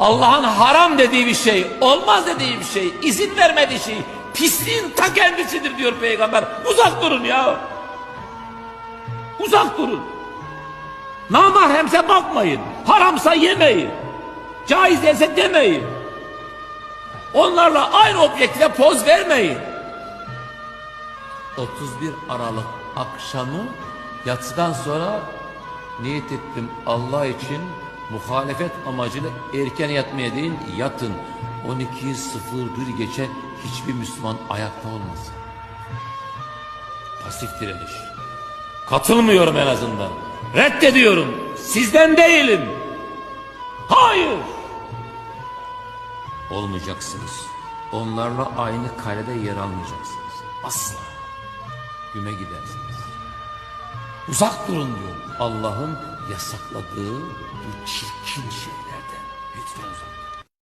Allah'ın haram dediği bir şey, olmaz dediği bir şey, izin vermediği şey, pisliğin ta kendisidir diyor peygamber. Uzak durun ya. Uzak durun. Namahremse bakmayın. Haramsa yemeyin. Caiz değilse demeyin. Onlarla aynı objektife poz vermeyin. 31 Aralık akşamı yatsıdan sonra niyet ettim Allah için muhalefet amacıyla erken yatmaya değil yatın. 12.01 geçe hiçbir Müslüman ayakta olmasın. Pasif direniş. Katılmıyorum en azından. Reddediyorum. Sizden değilim. Hayır. Olmayacaksınız. Onlarla aynı karede yer almayacaksınız. Asla. Güme gidersiniz. Uzak durun diyor. Allah'ın yasakladığı bu çirkin şeylerden. Lütfen uzak